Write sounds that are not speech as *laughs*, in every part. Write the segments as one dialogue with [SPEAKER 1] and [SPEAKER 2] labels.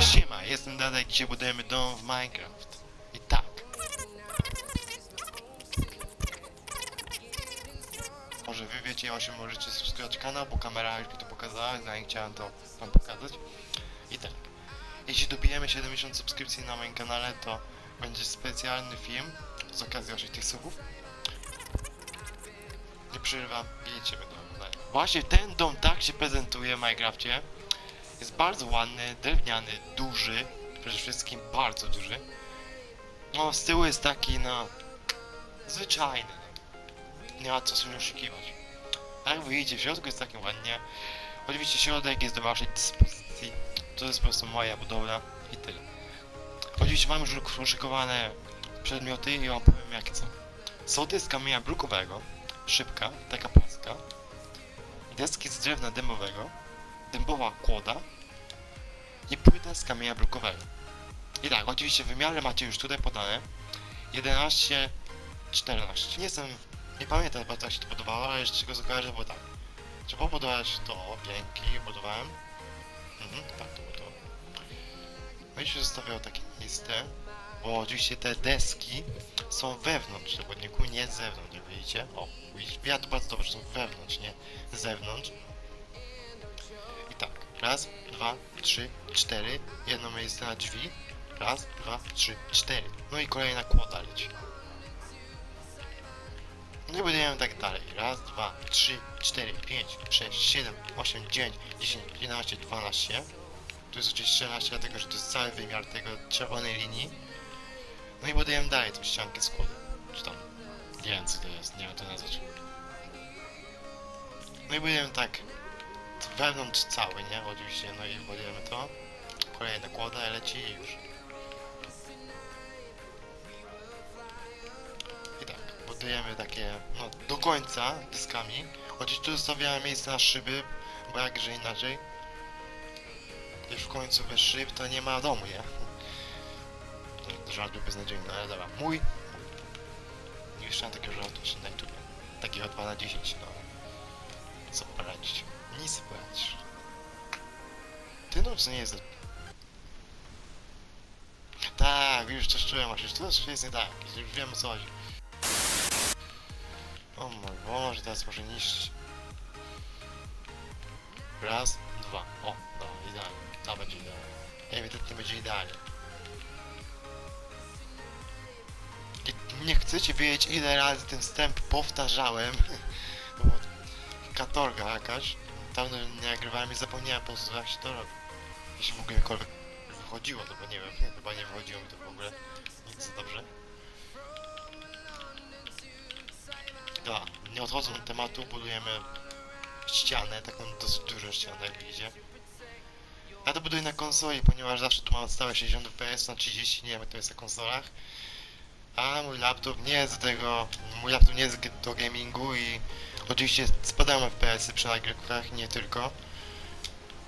[SPEAKER 1] Siema, jestem Dadek, dzisiaj budujemy dom w Minecraft. I tak. Może wy wiecie, o czym możecie subskrybować kanał, bo kamera już mi to pokazała, zanim chciałem to wam pokazać. I tak. Jeśli dobijemy 70 subskrypcji na moim kanale, to będzie specjalny film z okazji waszych tych subów. Nie przerywam i jedziemy do oglądania. Właśnie ten dom tak się prezentuje w Minecrafcie. Jest bardzo ładny, drewniany, duży, przede wszystkim bardzo duży. No, z tyłu jest taki, no, zwyczajny. Nie ma co sobie oszukiwać. A jak wyjdzie w środku jest takie ładnie. Oczywiście środek jest do waszej dyspozycji. To jest po prostu moja budowla i tyle. Oczywiście mam już uszykowane przedmioty i wam powiem jakie są. Sołty z kamienia brukowego, szybka, taka płaska, deski z drewna dębowego, dębowa kłoda i płyta z kamienia brukowego. I tak, oczywiście wymiary macie już tutaj podane. 11, 14. Nie jestem, nie pamiętam bardzo jak się to budowało, ale jeszcze go kojarzę, bo tak. Trzeba budować to, pięki, budowałem. Mhm, tak to było to. No i się zostawiało takie miejsce, bo oczywiście te deski są wewnątrz tego chodniku, nie z zewnątrz, jak widzicie. O, to bardzo dobrze, są wewnątrz, nie z zewnątrz. I tak, raz, dwa, trzy, cztery, jedno miejsce na drzwi, raz, dwa, trzy, cztery. No i kolejna kłoda leci. No i budujemy tak dalej. Raz, dwa, trzy, cztery, pięć, sześć, siedem, osiem, dziewięć, dziesięć, jedenaście, dwanaście. Tu jest oczywiście 14, dlatego że to jest cały wymiar tego czerwonej linii. No i budujemy dalej tą ściankę składu. Czy tam, nie wiem co to jest, nie wiem to nazwać. No i budujemy tak wewnątrz cały, nie? Oczywiście, no i budujemy to. Kolejna kłoda leci i już. I tak, budujemy takie, no, do końca dyskami. Oczywiście tu zostawiamy miejsce na szyby, bo jakże inaczej. Już w końcu bez szyb to nie ma domu, nie? To Żart był beznadziejny, ale dobra. Mój... Nie jeszcze takiego żartu jeszcze na YouTube. Takiego 2 na 10, no. Co poradzić? Nic poradzisz. Ty no, co nie jest... Tak, już coś czułem, właśnie, już to jest nie tak, już wiem o co chodzi. O mój Boże, teraz może niszczyć. Raz, dwa. O, no, idealnie. To będzie idealnie. Ewidentnie będzie idealnie. Nie chcecie wiedzieć ile razy ten wstęp powtarzałem. *laughs* Bo katorga jakaś. Dawno nie nagrywałem i zapomniałem po prostu jak się to robi. Jeśli w ogóle jakkolwiek wychodziło, to bo nie wiem, *laughs* chyba nie wychodziło mi to w ogóle. Nic dobrze. Dobra, nie odchodząc od tematu, budujemy ścianę, taką dosyć dużą ścianę, jak widzicie. Ja to buduję na konsoli, ponieważ zawsze tu mam stałe 60 fps na 30, nie wiem jak to jest na konsolach. A mój laptop nie jest do tego, mój laptop nie jest do gamingu i oczywiście spadają FPS-y przy nagrywkach, nie tylko.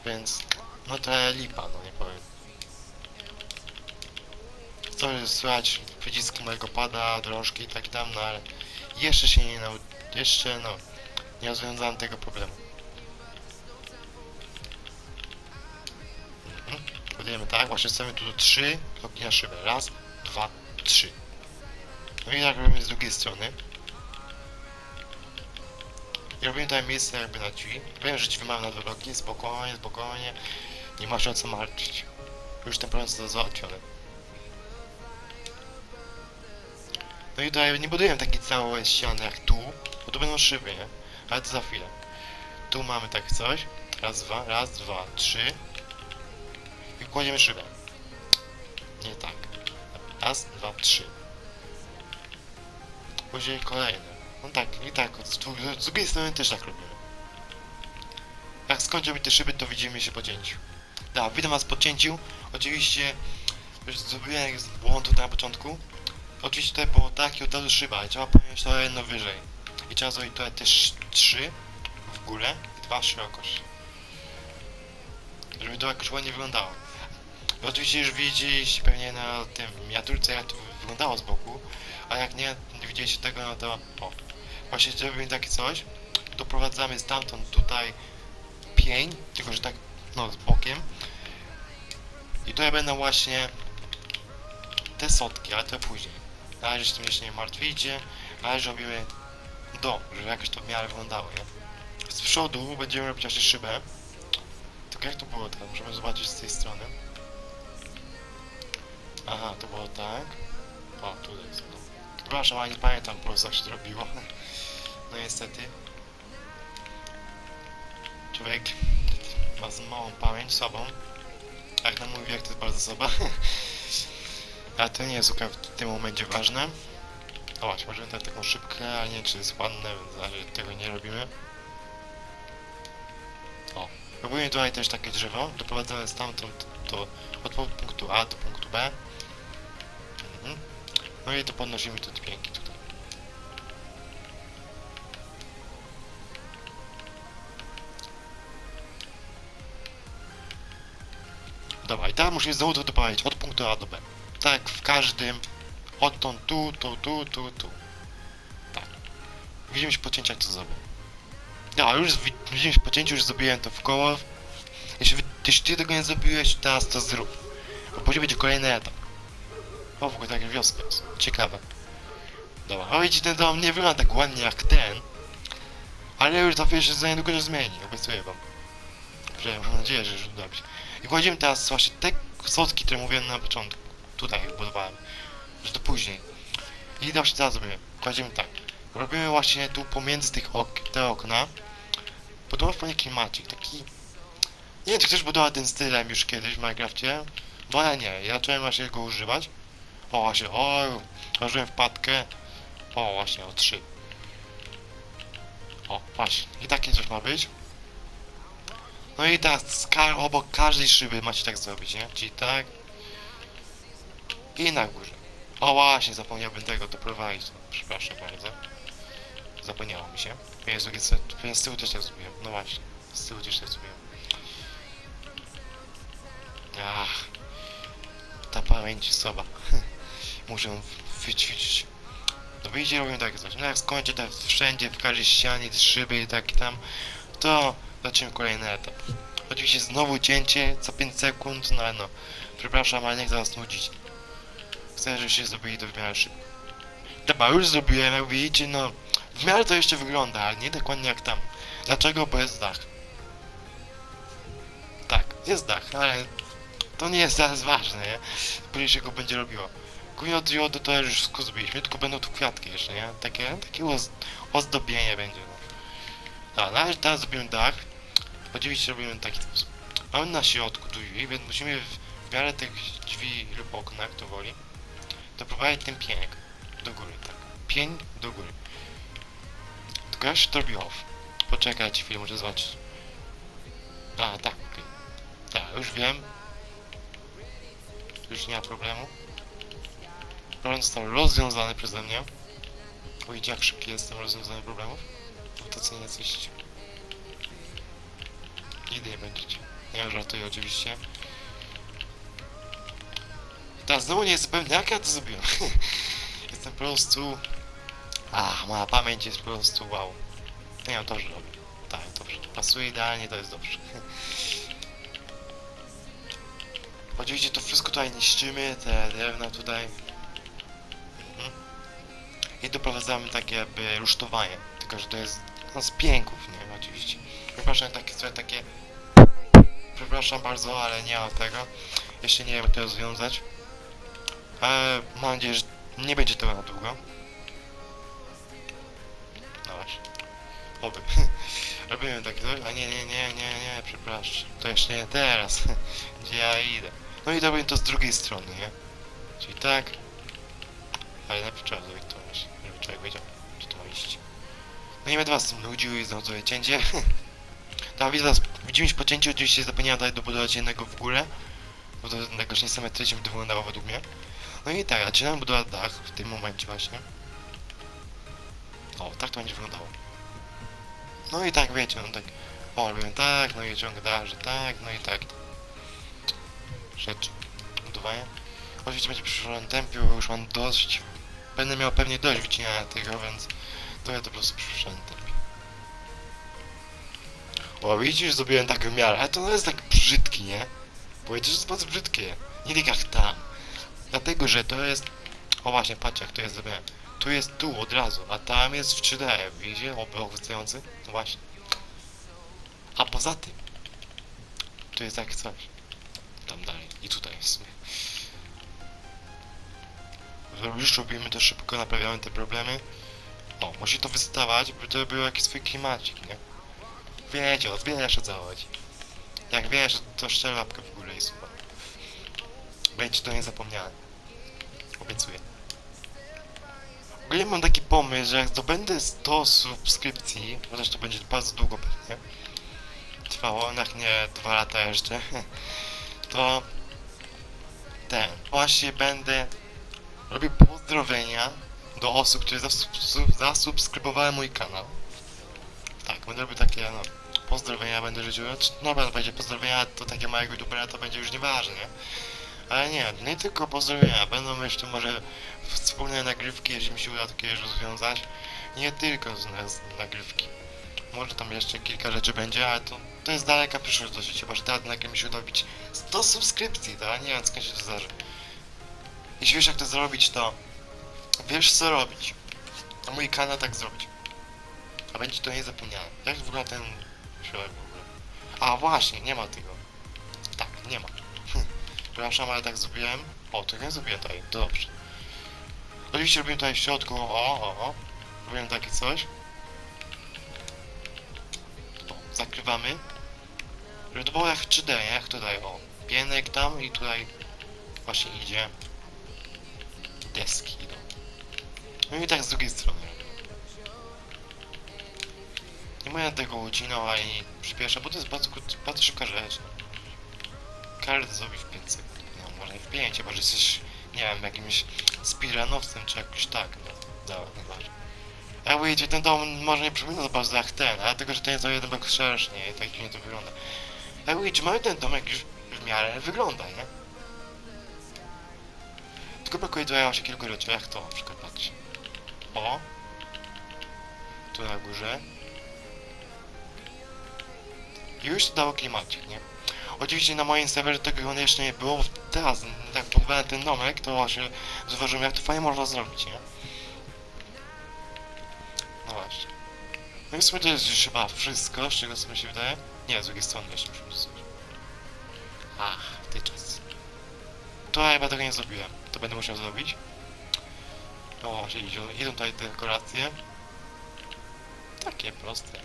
[SPEAKER 1] Więc, no to lipa, no nie powiem. Co jest słychać przyciski mojego pada, drążki i tak tam, no ale jeszcze się nie nau... jeszcze no, nie rozwiązałem tego problemu. Mhm. Budujemy tak, właśnie stawiamy tu trzy kroki na szybę. Raz, dwa, trzy. No i tak robimy z drugiej strony. I robimy tutaj miejsce jakby na drzwi. Powiem, że drzwi mamy na dwa spokojnie, spokojnie. Nie ma się o co martwić. Już ten problem został załatwiony. No i tutaj nie budujemy takiej całej ściany jak tu, bo tu będą szyby, nie? Ale to za chwilę. Tu mamy tak coś. Raz, dwa, raz, dwa, trzy. I kładziemy szybę. Nie tak. Raz, dwa, trzy. Później kolejne. No tak, i tak. Z, drugiej strony też tak robimy. Jak skończą mi te szyby, to widzimy się po cięciu. Da, witam was po cięciu. Oczywiście już zrobiłem błąd tutaj na początku. Oczywiście tutaj było tak i od razu szyba, i trzeba podnieść to jedno wyżej. I trzeba zrobić tutaj też trzy w górę i dwa szerokość. Żeby to jakoś ładnie wyglądało. Oczywiście już widzieliście pewnie na tym miniaturce jak to wyglądało z boku. A jak nie, nie widzieliście tego, no to o. Właśnie zrobimy takie coś. Doprowadzamy stamtąd tutaj pień, tylko że tak, no z bokiem. I tutaj będą właśnie te sotki, ale to później. Na razie się tym jeszcze nie martwicie, razie robimy dom, żeby jakoś to w miarę wyglądało, nie? Z przodu będziemy robić właśnie szybę. Tylko jak to było tam? Możemy zobaczyć z tej strony. Aha, to było tak. O, tutaj jest. Przepraszam, ale nie pamiętam po prostu jak się to robiło. No niestety. Człowiek ma małą pamięć, słabą. Jak na mój wiek to jest bardzo słaba. Ale *laughs* to nie jest w tym momencie ważne. O właśnie, możemy dać taką szybkę, ale nie czy jest ładne, więc tego nie robimy. O, robimy tutaj też takie drzewo, doprowadzamy stamtąd do, od punktu A do punktu B. No i to podnosimy te dźwięki tutaj. Dobra, i teraz musimy znowu to doprowadzić od punktu A do B. Tak, w każdym. Odtąd tu, tu, tu, tu, tu. Tak. Widzimy się po co zrobię. Ja, już wi- widzimy się po już zrobiłem to w koło. Jeśli, jeśli ty tego nie zrobiłeś, teraz to zrób. Bo później będzie kolejny etap. O, w ogóle taka wioska jest. Ciekawe. Dobra, widzicie, ten dom nie wygląda tak ładnie jak ten. Ale już za chwilę się za niedługo się zmieni, obiecuję wam. Że mam nadzieję, że już się. I kładziemy teraz właśnie te sotki, które mówiłem na początku. Tutaj budowałem. Że to później. I właśnie teraz zrobimy. Kładziemy tak. Robimy właśnie tu pomiędzy tych ok te okna. Budowa w pewnie klimacik, taki... Nie wiem, czy ktoś budował tym stylem już kiedyś w Minecrafcie. Bo ja nie, ja zacząłem właśnie go używać. O właśnie, o, włożyłem wpadkę. O właśnie, o trzy. O, właśnie. I takie coś ma być. No i teraz z obok każdej szyby macie tak zrobić, nie? Czyli tak. I na górze. O właśnie, zapomniałbym tego doprowadzić. Przepraszam bardzo. Zapomniało mi się. Jezu, jest, ja z tyłu też tak zrobiłem. No właśnie. Z tyłu też tak zrobiłem. Ach. Ta pamięć słaba. *laughs* Muszę wyćwiczyć. No wyjdzie robią takie coś. No jak skończę tak wszędzie, w każdej ścianie, szyby i tak tam, to zaczniemy kolejny etap. Oczywiście znowu cięcie co 5 sekund, no ale no. Przepraszam, ale nie chcę was nudzić. Chcę, żebyście zrobili to w miarę szybko. Dobra, już zrobiłem, jak widzicie, no w miarę to jeszcze wygląda, ale nie dokładnie jak tam. Dlaczego? Bo jest dach. Tak, jest dach, ale to nie jest *laughs* teraz ważne, nie? Później się go będzie robiło. Od jodu to już zrobiliśmy, tylko będą tu kwiatki jeszcze, nie? Takie, takie oz ozdobienie będzie, no. Dobra, na razie teraz zrobimy dach. Oczywiście robimy taki sposób. Mamy na środku drzwi, więc musimy w, miarę tych drzwi lub okna, kto woli, doprowadzić ten pieniek do góry, tak. Pień do góry. Tylko jak się to robi off? Poczekajcie chwilę, muszę zobaczyć. A, tak, okej. Tak, już wiem. Już nie ma problemu. Problem został rozwiązany przeze mnie. Widzicie jak szybki jestem w rozwiązaniu problemów? To co nie jesteście. Nigdy nie będziecie. Ja żartuję oczywiście. Teraz znowu nie jestem pewny jak ja to zrobiłem. *laughs* jestem po prostu... Ach, moja pamięć jest po prostu wow. Nie wiem, dobrze robię. Tak, dobrze. Pasuje idealnie, to jest dobrze. *laughs* Oczywiście to wszystko tutaj niszczymy, te drewna tutaj. I doprowadzamy takie jakby rusztowanie. Tylko, że to jest no, z pięków, nie oczywiście. Przepraszam, takie sobie takie... Przepraszam bardzo, ale nie mam tego. Jeszcze nie wiem jak to rozwiązać. Ale mam nadzieję, że nie będzie to na długo. No właśnie. Oby. *laughs* Robimy takie coś, a nie, nie, nie, nie, nie, przepraszam. To jeszcze nie teraz. *laughs* Gdzie ja idę. No i robię to z drugiej strony, nie? Czyli tak. Trzeba zrobić to właśnie, żeby człowiek wiedział, gdzie to ma iść. No nie będę was nudził i znowu zrobię cięcie. *laughs* Widzę widzimy się po cięciu, oczywiście zapomniałem dać dobudować jednego w górę. Bo to jakoś niesymetrycznie by to wyglądało według mnie. No i tak, zaczynam budować dach w tym momencie właśnie. O, tak to będzie wyglądało. No i tak wiecie, no tak. O, robię tak, no i ciąg dalszy, tak, no i tak. Rzecz budowania. Oczywiście będzie w przyszłym tempie, bo już mam dość będę miał pewnie dość wycinania tego, więc to ja to po prostu przyszedłem. O, widzisz, zrobiłem tak miarę, ale to jest tak brzydki, nie? Powiecie, że to jest brzydkie. Nie tak jak tam. Dlatego, że to jest... O właśnie, patrzcie jak to jest zrobione. Tu jest tu od razu, a tam jest w 3D, widzicie? Obok wystający? No właśnie. A poza tym, tu jest takie coś. Tam dalej. I tutaj w sumie. Już robimy to szybko, naprawiamy te problemy. O, musi to wystawać, by to był jakiś swój klimacik, nie? Wiecie, o, wiesz o co chodzi. Jak wiesz, to szczel łapkę w górę i super. Będzie to niezapomniane. Obiecuję. W ogóle mam taki pomysł, że jak zdobędę 100 subskrypcji, chociaż to będzie bardzo długo pewnie, trwało, jak nie 2 lata jeszcze, *laughs* to ten, właśnie będę robił pozdrowienia do osób, które zasub- zasubskrybowały mój kanał. Tak, będę robił takie, no, pozdrowienia będę życzył, no będzie pozdrowienia, to takie małego youtubera to będzie już nieważne, nie? Ale nie, nie tylko pozdrowienia, będą jeszcze może wspólne nagrywki, jeżeli mi się uda takie rozwiązać. Nie tylko z, z nagrywki. Może tam jeszcze kilka rzeczy będzie, ale to, to jest daleka przyszłość dosyć, chyba że teraz nagle mi się uda wbić 100 subskrypcji, tak? Nie wiem skąd się to zdarzy. Jeśli wiesz jak to zrobić, to wiesz co robić. A mój kanał tak zrobić. A będzie to niezapomniane. Jak wygląda ten środek w ogóle? A właśnie, nie ma tego. Tak, nie ma. Przepraszam, ale tak zrobiłem. O, to ja zrobiłem tutaj, dobrze. Oczywiście robiłem tutaj w środku, o, o, o. Robiłem takie coś. O, zakrywamy. Żeby to było jak 3D, nie? jak tutaj, o. Pienek tam i tutaj właśnie idzie. Deski idą. No i tak z drugiej strony. Nie będę tego ucinał ani przyspiesza, bo to jest bardzo, bardzo szybka rzecz. Każdy zrobi w 5 sekund. No może nie w 5, chyba że jesteś, nie wiem, jakimś speedrunowcem czy jakoś tak. No, dobra, nie ważne. Jak widzicie, ten dom może nie przypomina za bardzo jak ten, ale tylko, że ten jest o jeden blok szerszy, nie? I tak dziwnie to wygląda. Jak widzicie, mamy ten domek już w miarę wygląda, nie? Tylko brakuje tutaj właśnie kilku rzeczy, jak to na przykład patrzcie. O! Tu na górze. I już to dało klimacik, nie? Oczywiście na moim serwerze tego jeszcze nie było, teraz jak podbałem ten domek, to właśnie zauważyłem jak to fajnie można zrobić, nie? No właśnie. No i w sumie to jest już chyba wszystko, z czego sobie się wydaje. Nie, z drugiej strony jeszcze musimy coś. Ach, ty czas. To ja chyba tego nie zrobiłem. To będę musiał zrobić. O, właśnie idą, tutaj dekoracje. Takie proste.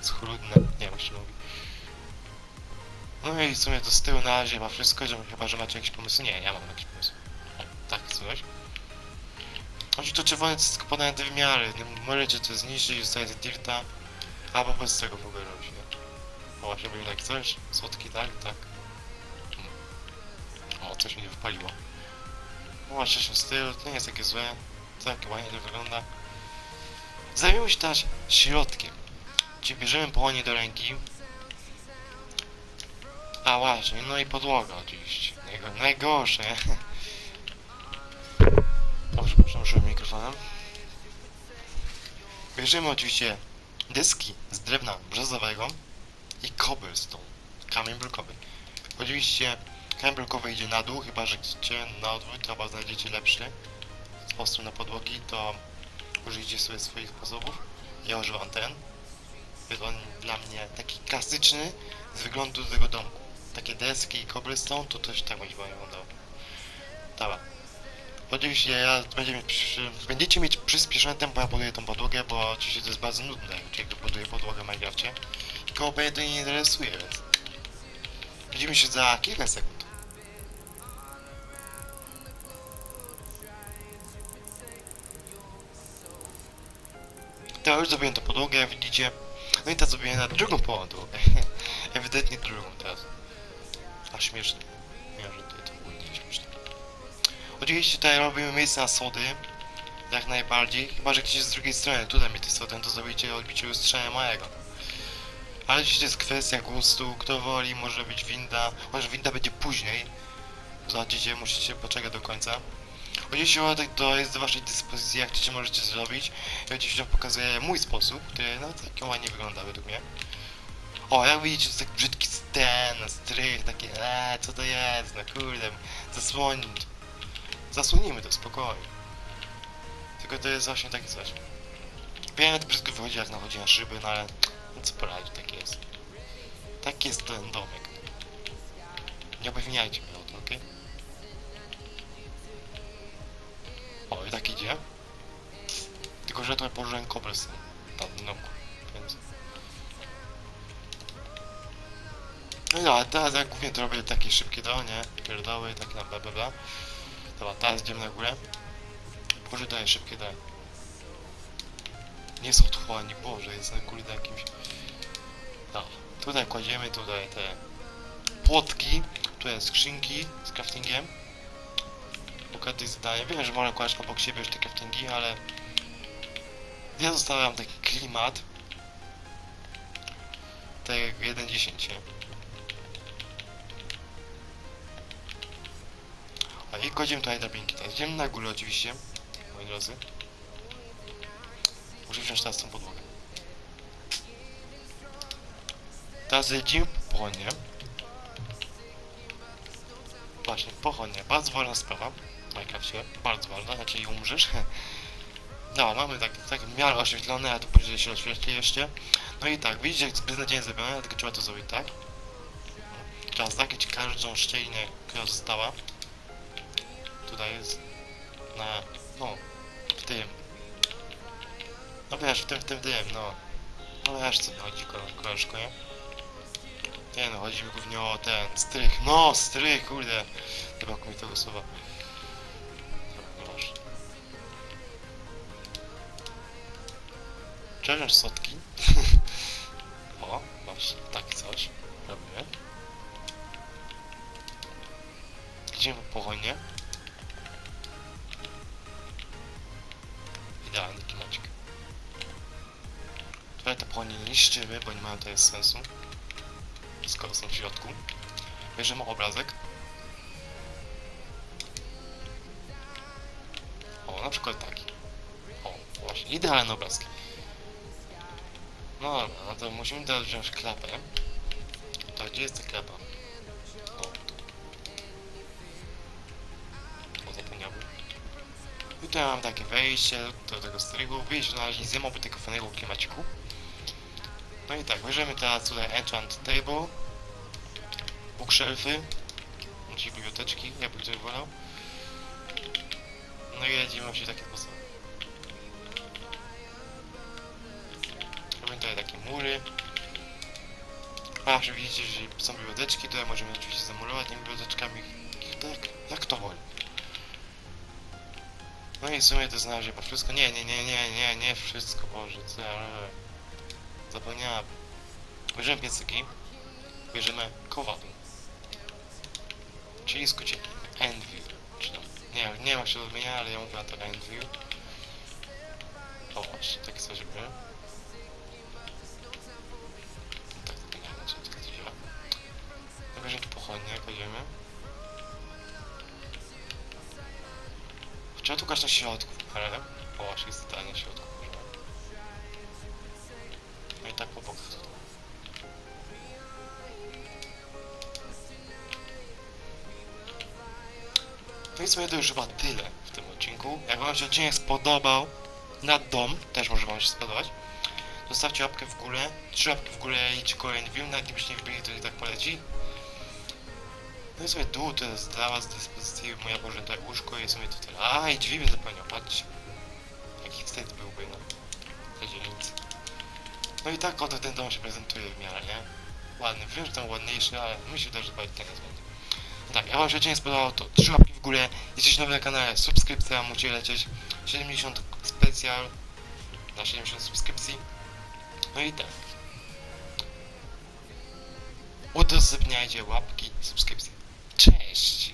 [SPEAKER 1] Schludne, nie wiem, się mówi. No i w sumie to z tyłu na razie ma wszystko, że, chyba, że macie jakiś pomysł. Nie, ja mam jakiś pomysł. Tak, coś. Chodzi to czerwone to jest podane te wymiary. Nie Możecie to zniszczyć, zostaje z dirta. Albo bez tego w ogóle robić? O, właśnie robimy tak coś. Słodki, tak, tak. Hmm. O, coś mi nie wypaliło. No właśnie się z tyłu, to nie jest takie złe. Tak, ładnie to wygląda. Zajmijmy się teraz środkiem. Czyli bierzemy połonie do ręki. A właśnie, no i podłoga oczywiście. Najgo- Najgorsze. *laughs* Dobrze, przełączyłem mikrofonem. Bierzemy oczywiście deski z drewna brzozowego i cobblestone, kamień brukowy. Oczywiście kamień brukowy idzie na dół, chyba że chcecie na odwrót, albo znajdziecie lepszy sposób na podłogi, to użyjcie sobie swoich sposobów. Ja używam ten. Jest on dla mnie taki klasyczny z wyglądu tego domku. Takie deski i cobblestone to też tak będzie wyglądało. Dobra. Oczywiście ja będziemy, będziecie mieć przyspieszone tempo, ja buduję tą podłogę, bo oczywiście to jest bardzo nudne, jak buduję podłogę w Minecrafcie. I koło mnie to nie interesuje, więc... Widzimy się za kilka sekund. To już zrobiłem tą podłogę, jak widzicie. No i teraz zrobiłem na drugą podłogę. *laughs* Ewidentnie drugą teraz. A śmieszne. Nie, że to, to było nie śmieszne. Oczywiście tutaj robimy miejsce na sody. Jak najbardziej. Chyba, że jest z drugiej strony. Tutaj mi te sody, to zrobicie odbicie lustrzenia mojego. Ale oczywiście to jest kwestia gustu. Kto woli, może być winda. Może winda będzie później. Zobaczycie, musicie poczekać do końca. Oczywiście łatek to jest do waszej dyspozycji, jak chcecie możecie zrobić. Ja oczywiście pokazuję mój sposób, który no tak ładnie wygląda według mnie. O, jak widzicie, to jest tak brzydki sten, strych, takie, eee, co to jest, no kurde, zasłonić. Zasłonimy to, spokojnie. Tylko to jest właśnie takie coś. Wiem, to brzydko wychodzi, jak nachodzi na szyby, no ale no co poradzić, tak jest. Tak jest ten domek. Nie obewiniajcie mnie o i tak idzie. Tylko, że to położyłem tam w domku, więc... No i dobra, teraz jak głównie to robię takie szybkie do, nie? Pierdoły, tak na bla bla bla. Dobra, teraz idziemy na górę. Boże, daję szybkie daję. Nie jest otchłani, Boże, jest na kurde jakimś... No, tutaj kładziemy, tutaj te płotki, tutaj skrzynki z craftingiem. Bogaty zadanie. Wiem, że można kłaść obok siebie już te craftingi, ale ja zostawiam taki klimat. Tak jak w 1.10, nie? A i kładziemy tutaj drabinki. Teraz idziemy na górę oczywiście, moi drodzy. Muszę wziąć teraz tą podłogę. Teraz jedziemy po pochodnie. Właśnie, pochodnie. Bardzo ważna sprawa w Minecrafcie. Bardzo ważna, znaczy i umrzesz. *laughs* No, mamy tak, tak w miarę oświetlone, a tu później się oświetli jeszcze. No i tak, widzicie, jak beznadziejnie zrobione, tylko trzeba to zrobić tak. Trzeba zakryć każdą szczelinę, która została. Tutaj jest na, no, w tym. No wiesz, w tym, w tym, w tym, no. No wiesz, co mi chodzi, ko- koleżko, nie? Nie no, chodzi mi głównie o ten strych. No, strych, kurde. Chyba mi tego słowa. Cześć, sotki. *laughs* o, właśnie, tak coś. Robimy. Idziemy po pochodnie. Idealny klimacik. Tutaj te pochodnie nie niszczymy, bo nie mają tutaj sensu skoro są w środku. Bierzemy obrazek. O, na przykład taki. O, właśnie, idealny obrazki. No no to musimy teraz wziąć klapę. Tak, gdzie jest ta klapa? O, tu. O, zapomniałbym. Tutaj mam takie wejście do tego strygu. Wyjść znaleźli obok tego fajnego klimaciku. No i tak, bierzemy teraz tutaj enchant table, bookshelfy, czyli biblioteczki, jakby ktoś wolał. No i jedziemy właśnie w taki sposób. Tutaj takie mury. A, że widzicie, że są biblioteczki, tutaj możemy oczywiście zamurować tymi biblioteczkami. Tak, jak to woli. No i w sumie to znaleźć chyba wszystko. Nie, nie, nie, nie, nie, nie wszystko, Boże, co ja robię. Zapomniałem. Bierzemy piecyki. Bierzemy kowadło. Czyli skrócie Envil. Czy tam, nie, nie jak się to odmienia, ale ja mówię na to Envil. O właśnie, takie coś bierzemy. Pochodnie, kładziemy. Trzeba tu na środku, ale... Właśnie, jest totalnie w środku. No i tak po bokach tutaj. No i sobie to już chyba tyle w tym odcinku. Jak wam się odcinek spodobał, na dom, też może wam się spodobać, zostawcie łapkę w górę, trzy łapki w górę i kolejny film, nawet gdybyście nie wbili, to i tak poleci. No i sobie to jest dla was dyspozycji moja Boże tutaj łóżko i sobie tutaj, a i drzwi bym zapomniał, patrzcie. Jaki wstyd byłby na tej dzielnicy. No i tak oto ten dom się prezentuje w miarę, nie? Ładny, wiem, że tam ładniejszy, ale myślę też, że bardziej ten. No tak, jak wam się odcinek spodobał, to trzy łapki w górę, jesteś nowy na kanale, subskrypcja musi lecieć, 70 specjal na 70 subskrypcji. No i tak. Udostępniajcie łapki, subskrypcje. Cześć!